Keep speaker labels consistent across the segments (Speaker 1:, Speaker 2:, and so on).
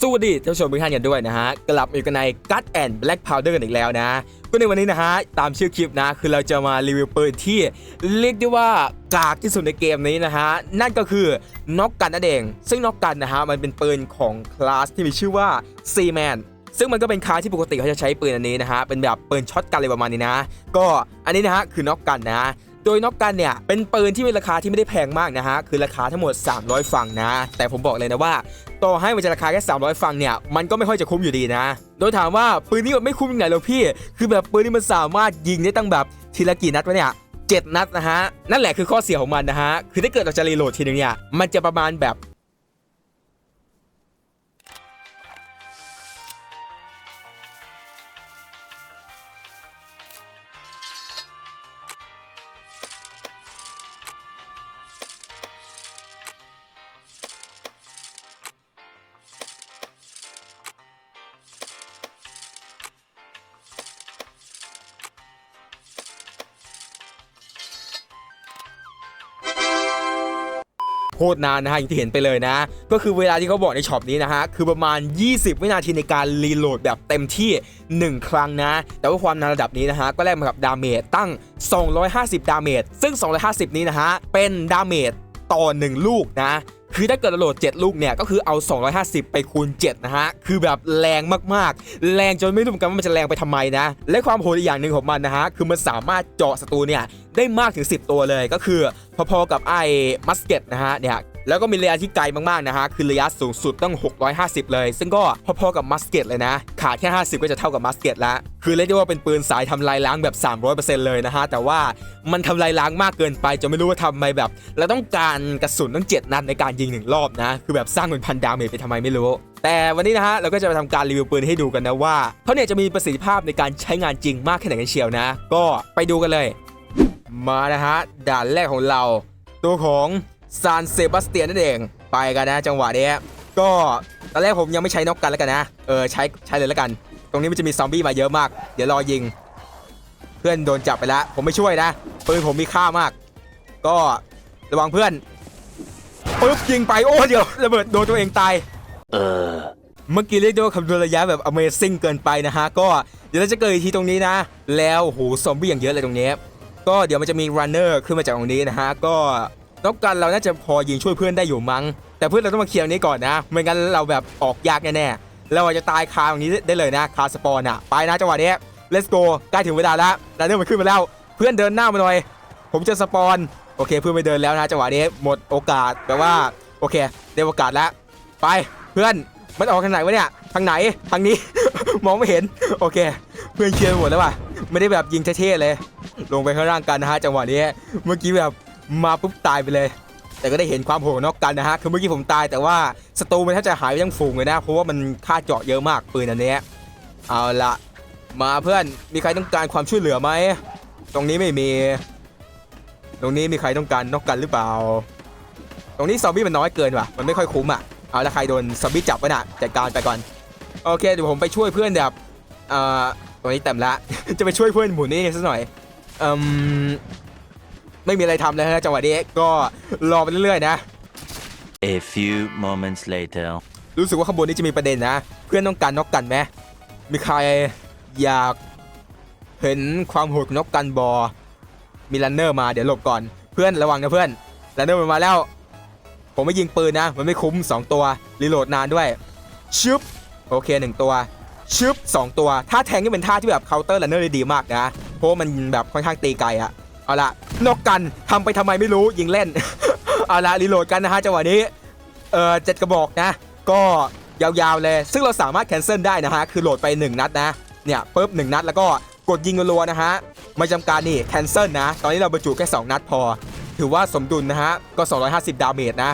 Speaker 1: สวัสดีท่านผู้ชมทุกท่านกันด้วยนะฮะ กลับมาอยู่กันใน Gut and Black Powder กันอีกแล้วนะก็ในวันนี้นะฮะ ตามชื่อคลิปนะ คือเราจะมารีวิวปืนที่เรียกได้ว่ากากที่สุดในเกมนี้นะฮะ นั่นก็คือน็อกกันนั่นเอง ซึ่งน็อกกันนะฮะ มันเป็นปืนของคลาสที่มีชื่อว่า c m a n ซึ่งมันก็เป็นคลาสที่ปกติเขาจะใช้ปืนอันนี้นะฮะ เป็นแบบปืนช็อตกันอะไรประมาณนี้นะ ก็อันนี้นะฮะคือน็อกกันนะ โดยน็อกกันเนี่ยเป็นปืนที่มีราคาที่ไม่ได้แพงมากนะฮะคือราคาทั้งหมด 300 ฟังนะ แต่ผมบอกเลยนะว่า ต่อให้มันจะราคาแค่ 300 ฟังเนี่ยมันก็ไม่ค่อยจะคุ้มอยู่ดีนะ โดยถามว่าปืนนี้มันไม่คุ้มยังไงหรอพี่ คือแบบปืนนี้มันสามารถยิงได้ตั้งแบบทีละกี่นัดวะเนี่ยเจ็ดนัดนะฮะ นั่นแหละคือข้อเสียของมันนะฮะ คือถ้าเกิดเราจะรีโหลดทีนึงเนี่ย มันจะประมาณแบบ โคตรนานนะฮะอย่างที่เห็นไปเลยนะ ก็คือเวลาที่เขาบอกในช็อปนี้นะฮะคือประมาณ 20 วินาทีในการรีโหลดแบบเต็มที่ 1 ครั้งนะ แต่ว่าความนานระดับนี้นะฮะก็แลกมากับดาเมจตั้ง 250 ดาเมจซึ่ง 250 นี้นะฮะเป็นดาเมจต่อ 1 ลูกนะ คือถ้าเกิดเราโหลด 7 ลูกเนี่ยก็คือเอา 250 ไปคูณ 7 นะฮะ คือแบบแรงมากๆ แรงจนไม่รู้เหมือนกันว่ามันจะแรงไปทำไมนะ และความโหดอีกอย่างหนึ่งของมันนะฮะ คือมันสามารถเจาะศัตรูเนี่ยได้มากถึง 10 ตัวเลยก็คือพอๆกับไอ้มัสเก็ตนะฮะเนี่ย แล้วก็มีระยะที่ไกลมากๆนะฮะคือระยะสูงสุดต้อง 650 เลย ซึ่งก็พอๆกับมัสเก็ตเลยนะ ขาดแค่ 50 ก็จะเท่ากับมัสเก็ตแล้วคือเรียกได้ว่าเป็นปืนสายทำลายล้างแบบ 300%เลยนะฮะแต่ว่ามันทำลายล้างมากเกินไปจนไม่รู้ว่าทำไมแบบเราต้องการกระสุนตั้ง7นัดในการยิงหนึ่งรอบนะ คือแบบสร้างเป็นพันดาเมจไปทำไมไม่รู้แต่วันนี้นะฮะเราก็จะมาทำการรีวิวปืนให้ดูกันนะว่าเขาเนี่ยจะมีประสิทธิภาพในการใช้งานจริงมากแค่ไหนกันเชียวนะ ก็ไปดูกันเลย มานะฮะด่านแรกของเรา ตัวของ ซานเซบาสเตียนนั่นเอง ไปกันนะจังหวะนี้ก็ตอนแรกผมยังไม่ใช้นกกันแล้วกันนะ เออใช้ใช้เลยแล้วกัน ตรงนี้มันจะมีซอมบี้มาเยอะมาก เดี๋ยวรอยิง เพื่อนโดนจับไปแล้ว ผมไม่ช่วยนะปืนผมมีค่ามาก ก็ระวังเพื่อนปึ๊บยิงไปโอ้เดี๋ยวระเบิดโดนตัวเองตาย
Speaker 2: เออ
Speaker 1: เมื่อกี้เรียกได้ว่าคำนวณระยะแบบ Amazing เกินไปนะฮะ ก็เดี๋ยวเราจะเกิดอีกทีตรงนี้นะ แล้วโหซอมบี้อย่างเยอะเลยตรงนี้ ก็เดี๋ยวมันจะมี runner ขึ้นมาจากตรงนี้นะฮะ ก็ นอกกันเราน่าจะพอยิงช่วยเพื่อนได้อยู่มั้ง แต่เพื่อนเราต้องมาเคลียร์นี้ก่อนนะ ไม่งั้นเราแบบออกยากแน่ๆเราอาจจะตายคาตรงนี้ได้เลยนะคาสปอนอะไปนะจังหวะนี้ let's go ใกล้ถึงเวลาแล้ว runner มันขึ้นมาแล้ว เพื่อนเดินหน้ามาหน่อย ผมจะสปอนโอเค เพื่อนไม่เดินแล้วนะจังหวะนี้หมดโอกาสแปลว่าโอเคได้โอกาสแล้ว ไปเพื่อนมันออกทางไหนวะเนี่ยทางไหนทางนี้ มองไม่เห็นโอเค เพื่อนเคลียร์หมดแล้วว่ะไม่ได้แบบยิงเท่ๆเลย ลงไปข้างล่างกันนะฮะจังหวะนี้เมื่อกี้แบบ มาปุ๊บตายไปเลย แต่ก็ได้เห็นความโหดนอกกันนะฮะคือเมื่อกี้ผมตายแต่ว่าศัตรูมันแทบจะหายไปทั้งฝูงเลยนะเพราะว่ามันค่าเจาะเยอะมากปืนอันนี้เอาละมาเพื่อนมีใครต้องการความช่วยเหลือไหมตรงนี้ไม่มี ตรงนี้มีใครต้องการนอกกันหรือเปล่า ตรงนี้ซอมบี้มันน้อยเกินว่ะมันไม่ค่อยคุ้มอะเอาละใครโดนซอมบี้จับว้น่ะจัดการไปก่อนโอเคเดี๋ยวผมไปช่วยเพื่อนแบบเอ่อตรงนี้เต็มละ จะไปช่วยเพื่อนหมุนนี่สักหน่อยอืม ไม่มีอะไรทำเลยฮะจังหวะนี้ก็รอไปเรื่อยๆนะ
Speaker 2: A few moments later
Speaker 1: รู้สึกว่าข้างบนนี้จะมีประเด็นนะ เพื่อนต้องการนอกกันไหมมีใครอยากเห็นความโหดของนอกกันบอ มีรันเนอร์มาเดี๋ยวหลบก่อน เพื่อนระวังนะเพื่อนรันเนอร์มันมาแล้ว ผมไม่ยิงปืนนะ มันไม่คุ้ม 2 ตัว รีโหลดนานด้วย ชึบ โอเค 1 ตัว ชึบ 2 ตัว ท่าแทงนี่เป็นท่าที่แบบเคาน์เตอร์รันเนอร์ได้ดีมากนะ เพราะว่ามันแบบค่อนข้างตีไกลอะ เอาละนอกกันทำไปทำไมไม่รู้ยิงเล่น เอาละรีโหลดกันนะฮะจังหวะนี้ เออเจ็ดกระบอกนะ ก็ยาวๆเลย ซึ่งเราสามารถแคนเซิลได้นะฮะ คือโหลดไป 1 นัดนะ เนี่ยปุ๊บ1นัดแล้วก็กดยิงรัวนะฮะ ไม่จำการนี่แคนเซิลนะ ตอนนี้เราบรรจุแค่ 2 นัดพอ ถือว่าสมดุลนะฮะ ก็ 250 ดาเมจนะ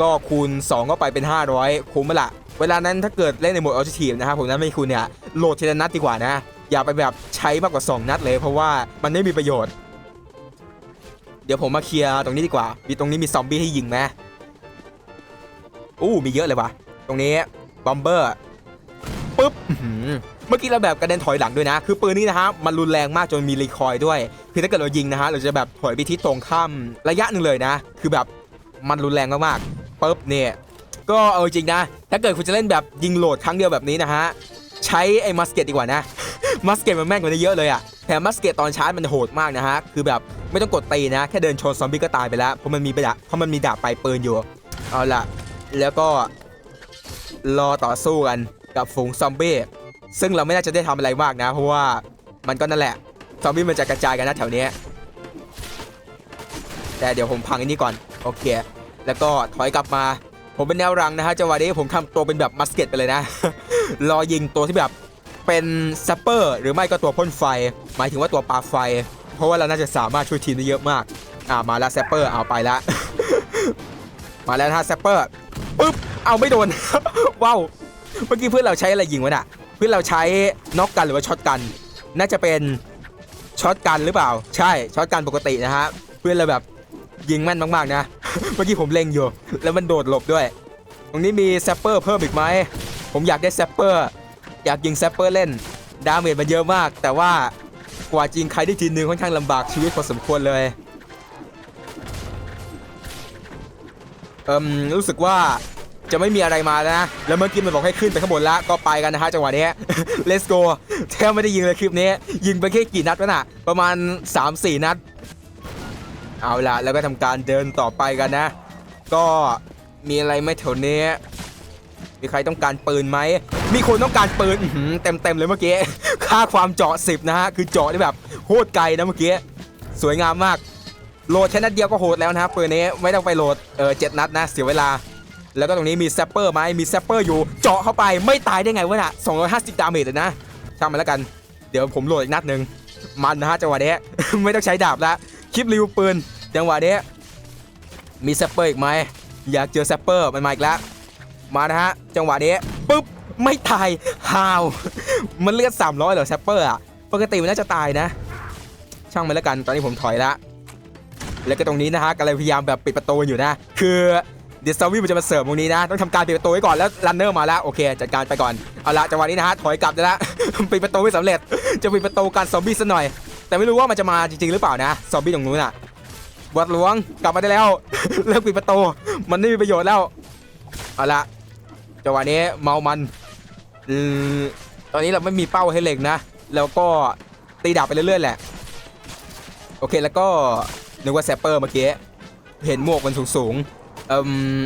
Speaker 1: ก็คูณ2ก็ไปเป็น 500 คุ้มละ เวลานั้นถ้าเกิดเล่นในโหมดอัลติทีฟนะครับผมนั้นไม่คุณเนี่ยโหลดทีละนัดดีกว่านะ อย่าไปแบบใช้มากกว่า 2 นัดเลย เพราะว่ามันไม่มีประโยชน์ ดี๋ยวผมมาเคลียร์ตรงนี้ดีกว่า มีตรงนี้มีซอมบี้ให้ยิงไหมอู้มีเยอะเลยว่ะ ตรงนี้บอมเบอร์ปุ๊บเมื่อกี้เราแบบกระเด็นถอยหลังด้วยนะ คือปืนนี้นะฮะมันรุนแรงมากจนมีรีคอยด้วย คือถ้าเกิดเรายิงนะฮะเราจะแบบถอยไปทิศตรงข้ามระยะหนึ่งเลยนะ คือแบบมันรุนแรงมากๆปุ๊บเนี่ยก็เอาจริงนะ ถ้าเกิดคุณจะเล่นแบบยิงโหลดครั้งเดียวแบบนี้นะฮะใช้ไอ้มัสเกตดีกว่านะมัสเกตมันแม่งกว่านี้เยอะเลยอะแถมมัสเกตตอนชาร์จมันโหดมากนะฮะคือแบบ ไม่ต้องกดตีนะ แค่เดินชนซอมบี้ก็ตายไปแล้ว เพราะมันมีดาบเพราะมันมีดาบปปืนอยู่ เอาล่ะ แล้วก็รอต่อสู้กันกับฝูงซอมบี้ ซึ่งเราไม่น่าจะได้ทำอะไรมากนะ เพราะว่ามันก็นั่นแหละ ซอมบี้มันจะกระจายกันนะแถวเนี้ยแต่เดี๋ยวผมพังอันนี้ก่อน โอเค แล้วก็ถอยกลับมา ผมเป็นแนวรังนะฮะจังหวะนี้ผมทำตัวเป็นแบบมัสเก็ตไปเลยนะ รอยิงตัวที่แบบเป็นซัปเปอร์หรือไม่ก็ตัวพ่นไฟ หมายถึงว่าตัวปาไฟ เพราะว่าเราน่าจะสามารถช่วยทีมได้เยอะมาก อ่ามาแล้วแซปเปอร์เอาไปละ มาแล้วนะฮะแซปเปอร์ปึ๊บเอาไม่โดน ว้าวเมื่อกี้เพื่อนเราใช้อะไรยิงวะน่ะ เพื่อนเราใช้น็อกกันหรือว่าช็อตกัน น่าจะเป็นช็อตกันหรือเปล่า ใช่ช็อตกันปกตินะฮะเพื่อนเราแบบยิงแม่นมากๆนะ เมื่อกี้ผมเล็งอยู่ แล้วมันโดดหลบด้วย ตรงนี้มีแซปเปอร์เพิ่มอีกไหมผมอยากได้แซปเปอร์อยากยิงแซปเปอร์เล่น ดาเมจมันเยอะมาก แต่ว่า กว่าจริงใครได้ทีนึงค่อนข้างลำบากชีวิตพอสมควรเลยเอิมรู้สึกว่าจะไม่มีอะไรมาแล้วนะ แล้วเมื่อกี้มันบอกให้ขึ้นไปข้างบนแล้วก็ไปกันนะฮะจังหวะนี้ let's go แทบไม่ได้ยิงเลยคลิปนี้ ยิงไปแค่กี่นัดวะน่ะ ประมาณ 3-4 นัด เอาละแล้วก็ทำการเดินต่อไปกันนะ ก็มีอะไรไม่แถวนี้ มีใครต้องการปืนไหม มีคนต้องการปืนเต็มเต็มๆเลยเมื่อกี้ ค่าความเจาะ10นะฮะ คือเจาะได้แบบโคตรไกลนะเมื่อกี้ สวยงามมาก โหลดแค่นัดเดียวก็โหดแล้วนะปืนนี้ไม่ต้องไปโหลด เออเจ็ดนัดนะ เสียเวลา แล้วก็ตรงนี้มีแซปเปอร์ไหมมีแซปเปอร์อยู่ เจาะเข้าไปไม่ตายได้ไงวะน่ะ250 ดาเมจเลยนะ ช่างมันแล้วกัน เดี๋ยวผมโหลดอีกนัดหนึ่งมันนะฮะจังหวะนี้ไม่ต้องใช้ดาบล้วคลิปรีวิวปืนจังหวะนี้มีแซปเปอร์อีกไหมอยากเจอแซปเปอร์มันมาอีกแล้ว มานะฮะ จังหวะนี้ปุ๊บ ไม่ตายฮาว มันเลือด 300เหรอแซปเปอร์อะ ปกติมันน่าจะตายนะ ช่างมันแล้วกัน ตอนนี้ผมถอยละ แล้วก็ตรงนี้นะฮะกำลังพยายามแบบปิดประตูอยู่นะ คือเดซาวีมันจะมาเสิร์ฟตรงนี้นะ ต้องทำการปิดประตูไว้ก่อนแล้วรันเนอร์มาแล้ว โอเคจัดการไปก่อน เอาละจังหวะนี้นะฮะถอยกลับได้ละปิดประตูไม่สำเร็จ จะปิดประตูการซอมบี้ซะหน่อย แต่ไม่รู้ว่ามันจะมาจริงๆหรือเปล่านะ ซอมบี้ตรงนู้นอะวัดหลวงกลับมาได้แล้ว เลิกปิดประตู มันไม่มีประโยชน์แล้ว เอาละ จังหวะนี้เมามันอืมตอนนี้เราไม่มีเป้าให้เล็งนะ แล้วก็ตีดาบไปเรื่อยๆแหละ โอเคแล้วก็นึกว่าแซปเปอร์เมื่อกี้ เห็นหมวกมันสูงๆเอืม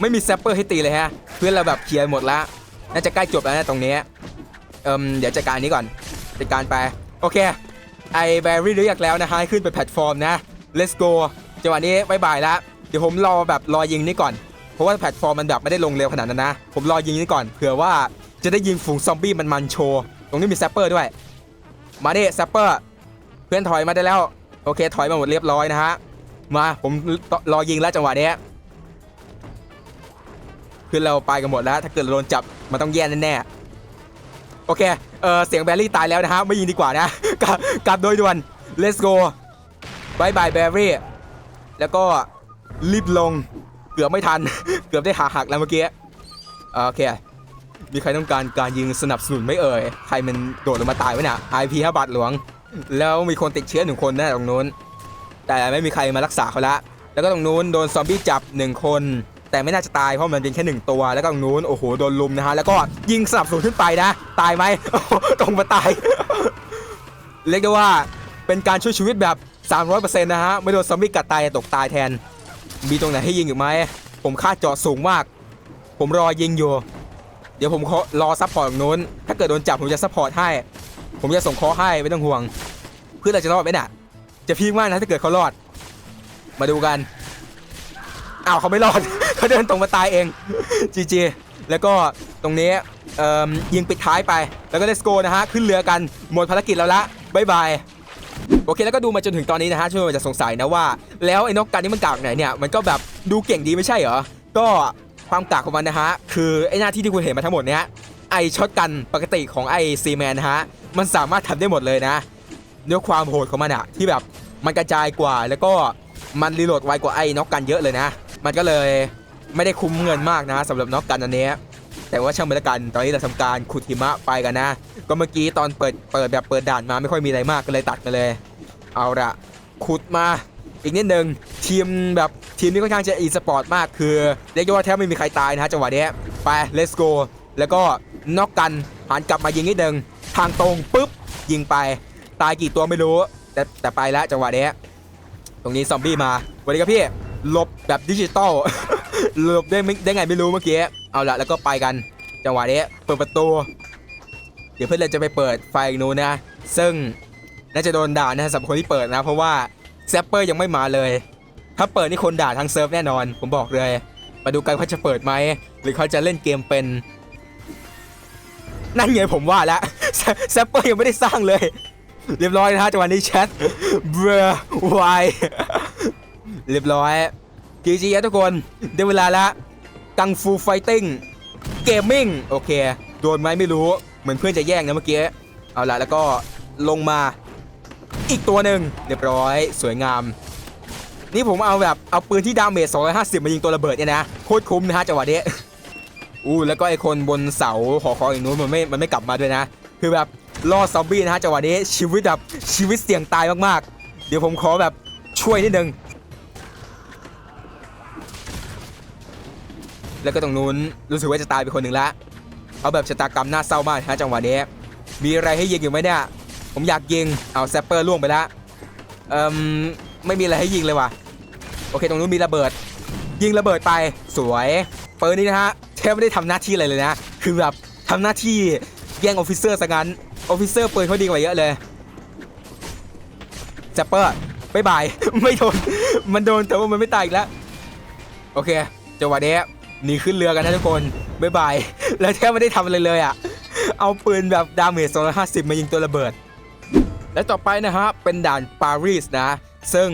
Speaker 1: ไม่มีแซปเปอร์ให้ตีเลยฮะ เพื่อนเราแบบเคลียร์หมดละน่าจะใกล้จบแล้วนะตรงนี้เอืมเดี๋ยวจัดการนี้ก่อนจัดการไป โอเค ไอแบรี่เรียกแล้วนะฮะให้ขึ้นไปแพลตฟอร์มนะ let's go จังหวะนี้บายบายละเดี๋ยวผมรอแบบรอยิงนี่ก่อน ราะว่าแพลตฟอร์มมันแบบไม่ได้ลงเร็วขนาดนั้นนะ ผมรอยิงนี่ก่อนเผื่อว่าจะได้ยิงฝูงซอมบี้มันมันโชว์ ตรงนี้มีแซปเปอร์ด้วย มาดิแซปเปอร์ เพื่อนถอยมาได้แล้ว โอเคถอยมาหมดเรียบร้อยนะฮะ มาผมรอยิงแล้วจังหวะเนี้ยเพื่อนเราไปกันหมดแล้ว ถ้าเกิดโดนจับมันต้องแย่แน่ๆ โอเค เออเสียงแบรรี่ตายแล้วนะฮะ ไม่ยิงดีกว่านะ กลับกลับโดยด่วน let's go บายบายแบรรี่ แล้วก็รีบลง กือบไม่ทัน เกือบได้ขาหักแล้วเมื่อกี้โอเคมีใครต้องการการยิงสนับสนุนไม่เอ่ย ใครมันโดดลงมาตายไว้น่ะ IP 5บาทหลวง แล้วมีคนติดเชื้อหนึ่งคนนะตรงนู้น แต่ไม่มีใครมารักษาเขาละ แล้วก็ตรงนู้นโดนซอมบี้จับหนึ่งคน แต่ไม่น่าจะตายเพราะมันเป็นแค่หนึ่งตัว แล้วก็ตรงนู้นโอ้โหโดนลุมนะฮะ แล้วก็ยิงสนับสนุนขึ้นไปนะ ตายไหมตรงมาตาย เรียกได้ว่าเป็นการช่วยชีวิตแบบ 300%นะฮะ ไม่โดนซอมบี้กัดตายตกตายแทน มีตรงไหนให้ยิงอีกไหมผมคาดเจาะสูงมาก ผมรอยิงอยู่ เดี๋ยวผมขอรอซัพพอร์ตตรงนู้น ถ้าเกิดโดนจับผมจะซัพพอร์ตให้ ผมจะส่งคอให้ไม่ต้องห่วง เพื่อนเราจะรอดไหมน่ะ จะพีคมากนะถ้าเกิดเขารอด มาดูกันอ้าวเขาไม่รอด เขาเดินตรงมาตายเองจีจีแล้วก็ตรงนี้เอ่อยิงปิดท้ายไป แล้วก็เลสโกนะฮะ ขึ้นเรือกัน หมดภารกิจแล้วละบายบาย โอเคแล้วก็ดูมาจนถึงตอนนี้นะฮะช่วยมันจะสงสัยนะว่า แล้วไอ้นกกันนี่มันกากไหนเนี่ยมันก็แบบดูเก่งดีไม่ใช่เหรอก็ความกากของมันนะฮะคือไอ้หน้าที่ที่คุณเห็นมาทั้งหมดเนี้ยไอช็อตกันปกติของไอซีแมนนะฮะมันสามารถทำได้หมดเลยนะด้วยความโหดของมันอะที่แบบมันกระจายกว่าแล้วก็มันรีโหลดไวกว่าไอ้น็อกกันเยอะเลยนะ มันก็เลยไม่ได้คุ้มเงินมากนะสำหรับน็อกกันอันเนี้ย แต่ว่าช่างมันละกันตอนนี้เราทำการขุดหิมะไปกันนะ ก็เมื่อกี้ตอนเปิดเปิดแบบเปิดด่านมาไม่ค่อยมีอะไรมากก็เลยตัดไปเลย เอาละขุดมาอีกนิดหนึ่งทีมแบบทีมนี้ค่อนข้างจะอีสปอร์ตมากคือเรียกได้ว่าแทบไม่มีใครตายนะฮะจังหวะนี้ไป let's go แล้วก็นอกกันหันกลับมายิงนิดหนึ่งทางตรงปุ๊บยิงไปตายกี่ตัวไม่รู้ แต่แต่ไปแล้วจังหวะนี้ตรงนี้ซอมบี้มาสวัสดีครับพี่หลบแบบดิจิตอลหลบได้ไม่ได้ไงไม่รู้เมื่อกี้ เอาละแล้วก็ไปกัน จังหวะนี้เปิดประตู เดี๋ยวเพื่อนเราจะไปเปิดไฟนู้นนะ ซึ่งน่าจะโดนด่านะสำหรับคนที่เปิดนะ เพราะว่าแซปเปอร์ยังไม่มาเลย ถ้าเปิดนี่คนด่าทั้งเซิร์ฟแน่นอน ผมบอกเลย มาดูกันว่าจะเปิดไหม หรือเขาจะเล่นเกมเป็น นั่นไงผมว่าแล้วแซปเปอร์ยังไม่ได้สร้างเลย เรียบร้อยนะฮะจังหวะนี้แชทเบรวายเรียบร้อยจีจีทุกคนได้เวลาแล้ว กังฟูไฟติ้งเกมมิ่งโอเค โดนไหมไม่รู้ เหมือนเพื่อนจะแย่งนะเมื่อกี้ เอาละแล้วก็ลงมาอีกตัวหนึ่งเรียบร้อยสวยงาม นี่ผมเอาแบบเอาปืนที่ดาเมจ250 มายิงตัวระเบิดเนี่ยนะโคตรคุ้มนะฮะจังหวะนี้อู้แล้วก็ไอคนบนเสาหอคอยอีกนู้นมันไม่มันไม่กลับมาด้วยนะ คือแบบล่อซอมบี้นะฮะจังหวะนี้ชีวิตแบบชีวิตเสี่ยงตายมากๆ เดี๋ยวผมขอแบบช่วยนิดนึง แล้วก็ตรงนู้นรู้สึกว่าจะตายไปคนหนึ่งละ เอาแบบชะตากรรมน่าเศร้ามากนะฮะจังหวะนี้ มีอะไรให้ยิงอยู่ไหมเนี่ย ผมอยากยิง เอาแซปเปอร์ล่วงไปละเอ่มไม่มีอะไรให้ยิงเลยว่ะ โอเคตรงนู้นมีระเบิด ยิงระเบิดไป สวยเปิดนี้นะฮะแทบไม่ได้ทำหน้าที่อะไรเลยนะ คือแบบทำหน้าที่แย่งออฟฟิเซอร์ซะงั้น ออฟฟิเซอร์ปืนเขาดีกว่าเยอะเลยแซปเปอร์บายบาย ไม่โดน มันโดนแต่ว่ามันไม่ตายอีกแล้ว โอเคจังหวะนี้ หนีขึ้นเรือกันนะทุกคนบายบายแล้วแทบไม่ได้ทำอะไรเลยอะ เอาปืนแบบดาเมจ250 มายิงตัวระเบิด และต่อไปนะฮะ เป็นด่านปารีสนะ ซึ่ง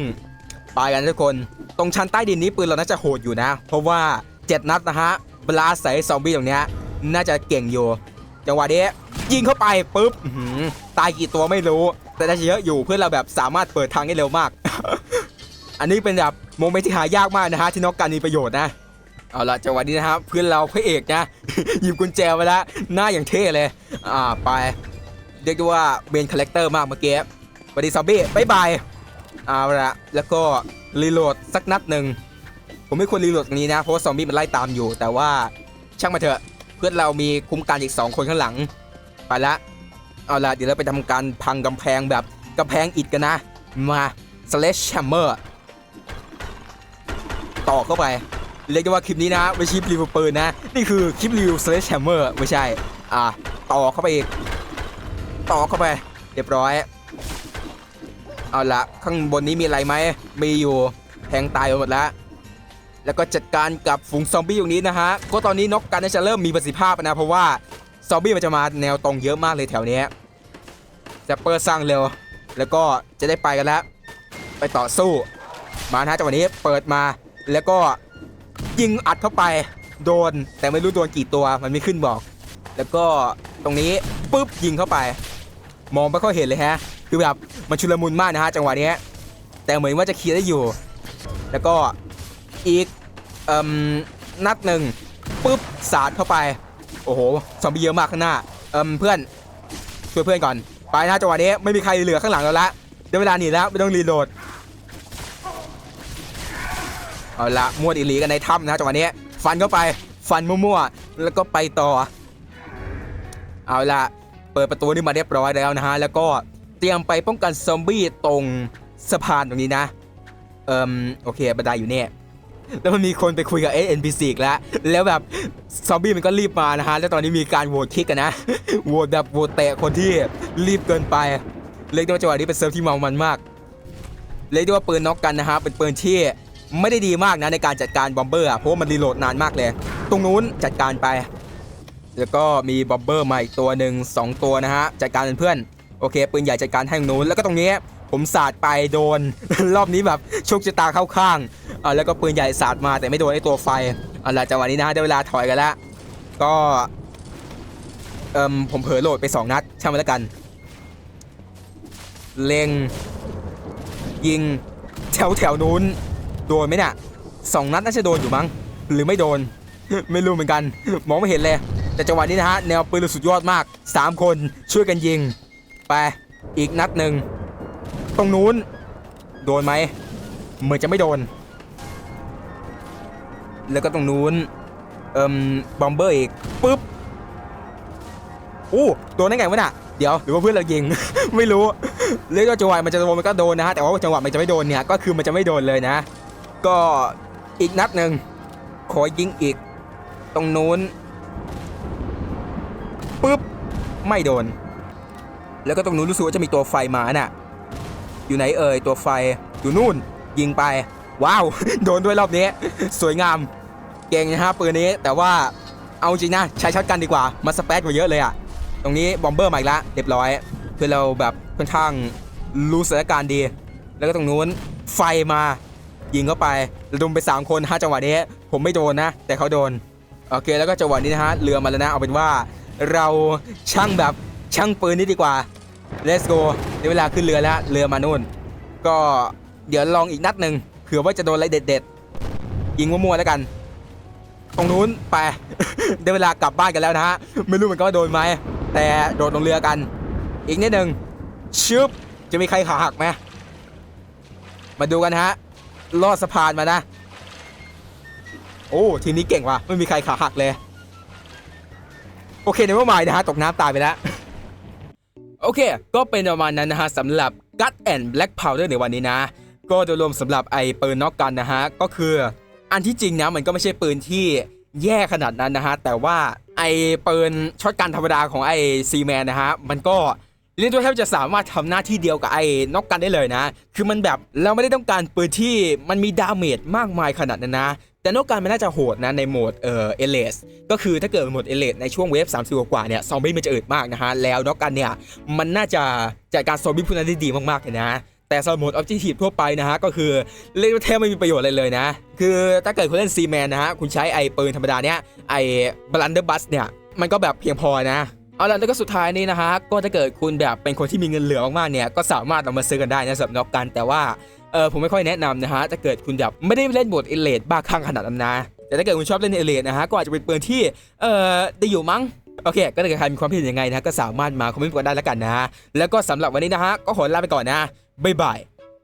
Speaker 1: ไปกันทุกคน ตรงชั้นใต้ดินนี้ปืนเราน่าจะโหดอยู่นะ เพราะว่า 7 นัดนะฮะ บลาใส่ซอมบี้ตรงเนี้ยน่าจะเก่งอยู่จังหวะนี้ยิงเข้าไปปุ๊บตายกี่ตัวไม่รู้ แต่น่าจะเยอะอยู่เพื่อเราแบบสามารถเปิดทางได้เร็วมาก อันนี้เป็นแบบโมเมนต์ที่หายากมากนะฮะที่นอกการมีประโยชน์นะ เอาละจังหวะนี้นะครับเพื่อนเราพระเอกนะ หยิบกุญแจมาแล้วหน้าอย่างเท่เลย อ่าไปเรียกได้ว่าเมนคาแรคเตอร์มากเมื่อกี้สวัสดีซอมบี้บายบายเอาละแล้วก็รีโหลดสักนัดหนึ่งผมไม่ควรรีโหลดตรงนี้นะเพราะว่าซอมบี้มันไล่ตามอยู่ แต่ว่าช่างมาเถอะเพื่อนเรามีคุ้มกันอีก 2 คนข้างหลังไปละเอาละเดี๋ยวเราไปทำการพังกำแพงแบบกำแพงอิฐกันนะ มา slash hammer ต่อเข้าไป เรียกได้ว่าคลิปนี้นะไม่ใช่คลิปรีวิวปืนนะ นี่คือคลิปรีวิว slash hammer ไม่ใช่ อ่าต่อเข้าไปอีก ต่อเข้าไป เรียบร้อย เอาละข้างบนนี้มีอะไรไหม มีอยู่แทงตายไปหมดแล้ว แล้วก็จัดการกับฝูงซอมบี้ตรงนี้นะฮะ ก็ตอนนี้นกกันน่าจะเริ่มมีประสิทธิภาพนะ เพราะว่าซอมบี้มันจะมาแนวตรงเยอะมากเลยแถวเนี้ยแซปเปอร์สร้างเร็ว แล้วก็จะได้ไปกันแล้ว ไปต่อสู้ มานะฮะจังหวะนี้เปิดมาแล้วก็ ยิงอัดเข้าไปโดน แต่ไม่รู้โดนกี่ตัวมันไม่ขึ้นบอก แล้วก็ตรงนี้ปุ๊บยิงเข้าไป มองไม่ค่อยเห็นเลยฮะ คือแบบมันชุลมุนมากนะฮะจังหวะนี้แต่เหมือนว่าจะเคลียร์ได้อยู่ แล้วก็อีกอนัดหนึ่งปุ๊บสาดเข้าไป โอ้โหซอมบี้เยอะมากข้างหน้าเอมเพื่อนช่วยเพื่อนก่อน ไปนะจังหวะนี้ไม่มีใครเหลือข้างหลังเราละเดี๋ยวเวลาหนีแล้วไม่ต้องรีโหลด เอาละมวดอีหลีกันในถ้ำนะจังหวะนี้ ฟันเข้าไปฟันมั่วๆแล้วก็ไปต่อ เอาละเปิดประตูนี่มาเรียบร้อยแล้วนะฮะแล้วก็เตรียมไปป้องกันซอมบี้ตรงสะพานตรงนี้นะ เอิมโอเคบันไดอยู่เนี่ยแล้วมันมีคนไปคุยกับ NPC อีกแล้ว แล้วแบบซอมบี้มันก็รีบมานะฮะ แล้วตอนนี้มีการโหวตคิกกันนะ โหวตแบบโหวตเตะคนที่รีบเกินไปเรียกได้ว่าจังหวะนี้เป็นเซิร์ฟที่เมามันมากเรียกได้ว่าปืนน็อกกันนะฮะ เป็นปืนที่ ไม่ได้ดีมากนะในการจัดการบอมเบอร์เพราะว่ามันรีโหลดนานมากเลย ตรงนู้นจัดการไป แล้วก็มีบอมเบอร์มาอีกตัวหนึ่งสองตัวนะฮะ จัดการเป็นเพื่อนโอเคปืนใหญ่จัดการให้ตรงนู้นแล้วก็ตรงนี้ผมสาดไปโดน รอบนี้แบบโชคชะตาเข้าข้างอ่าแล้วก็ปืนใหญ่สาดมาแต่ไม่โดนไอ้ตัวไฟเอาล่ะจังหวะนี้นะฮะได้เวลาถอยกันแล้วก็เอ่มผมเผลอโหลดไป 2 นัดช่างมันแล้วกัน เล็ง ยิงแถวแถวนู้น โดนไหมเนี่ยสองนัดน่าจะโดนอยู่มั้ง หรือไม่โดน ไม่รู้เหมือนกัน มองไม่เห็นเลย แต่จังหวะนี้นะฮะ แนวปืนสุดยอดมาก 3 คนช่วยกันยิง ไป อีกนัดหนึ่ง ตรงนู้น โดนไหม เหมือนจะไม่โดน แล้วก็ตรงนู้น เอ่มบอมเบอร์อีกปุ๊บอู้โดนได้ไงวะน่ะเดี๋ยวหรือว่าเพื่อนเรายิง ไม่รู้เรียกว่าจังหวะมันจะโดนมันก็โดนนะฮะแต่ว่าจังหวะมันจะไม่โดนเนี่ยก็คือมันจะไม่โดนเลยนะ ก็อีกนัดหนึ่งขอยิงอีก ตรงนู้นปุ๊บ ไม่โดน แล้วก็ตรงนู้นรู้สึกว่าจะมีตัวไฟมาน่ะ อยู่ไหนเอ่ยตัวไฟอยู่นู่น ยิงไป ว้าว โดนด้วยรอบนี้ สวยงาม เก่งนะฮะปืนนี้แต่ว่าเอาจริงนะ ใช้ช็อตกันดีกว่ามันสเปซกว่าเยอะเลยอะตรงนี้บอมเบอร์มาอีกแล้วเรียบร้อยเพื่อเราแบบค่อนข้างรู้สถานการณ์ดี แล้วก็ตรงนู้นไฟมา ยิงเข้าไประดมไป 3 คนฮะจังหวะนี้ ผมไม่โดนนะ แต่เขาโดน โอเคแล้วก็จังหวะนี้นะฮะเรือมาแล้วนะเอาเป็นว่า เราช่างแบบช่างปืนนี้ดีกว่า let's go ในเวลาขึ้นเรือแล้วเรือมานู่น ก็เดี๋ยวลองอีกนัดหนึ่งเผื่อว่าจะโดนอะไรเด็ดๆยิงมั่วๆแล้วกัน ตรงนู้นไป ได้เวลากลับบ้านกันแล้วนะฮะไม่รู้เหมือนกันว่าโดนไหมแต่โดดลงเรือกัน อีกนิดหนึ่งชึบจะมีใครขาหักไหมมาดูกันฮะ ลอดสะพานมานะ โอ้ทีมนี้เก่งว่ะไม่มีใครขาหักเลย โอเคในเมื่อวานนะฮะตกน้ำตายไปแล้ว โอเค ก็เป็นประมาณนั้นนะฮะสำหรับ Gut and Black Powder ในวันนี้นะ ก็โดยรวมสำหรับไอปืนน็อกกันนะฮะ ก็คือ อันที่จริงนะมันก็ไม่ใช่ปืนที่แย่ขนาดนั้นนะฮะ แต่ว่าไอปืนช็อตกันธรรมดาของไอซีแมนนะฮะ มันก็ เรียกได้ว่าแทบจะสามารถทำหน้าที่เดียวกับไอ้นอกกันได้เลยนะ คือมันแบบเราไม่ได้ต้องการปืนที่มันมีดาเมจมากมายขนาดนั้นนะแต่นอกกันมันน่าจะโหดนะในโหมดเอ่อเอเลสก็คือถ้าเกิดโหมดเอเลสในช่วงเวฟ30กว่าๆเนี่ยซอมบี้มันจะอึดมากนะฮะแล้วนอกกันเนี่ยมันน่าจะจัดการซอมบี้พวกนั้นได้ดีมากๆเลยนะแต่สำหรับโหมดออบเจกตีฟทั่วไปนะฮะก็คือเรียกว่าแทบไม่มีประโยชน์อะไรเลยนะ คือถ้าเกิดคุณเล่นซีแมนนะฮะคุณใช้ไอ้ปืนธรรมดาเนี้ยไอ้บลันเดอร์บัสเนี่ยมันก็แบบเพียงพอนะ เอาละแล้วก็สุดท้ายนี้นะฮะก็ถ้าเกิดคุณแบบเป็นคนที่มีเงินเหลือมากๆเนี่ยก็สามารถเอามาซื้อกันได้นะสำหรับนอกกันแต่ว่าเออผมไม่ค่อยแนะนำนะฮะถ้าเกิดคุณแบบไม่ได้เล่นบทเอเลดบ้าคลั่งขนาดนั้นนะแต่ถ้าเกิดคุณชอบเล่นเอเลดนะฮะก็อาจจะเป็นปืนที่เออได้อยู่มั้งโอเค ก็ถ้าเกิดใครมีความคิดเห็นยังไงนะก็สามารถมาคอมเมนต์กันได้แล้วกันนะแล้วก็สำหรับวันนี้นะฮะก็ขอลาไปก่อนนะบ๊ายบาย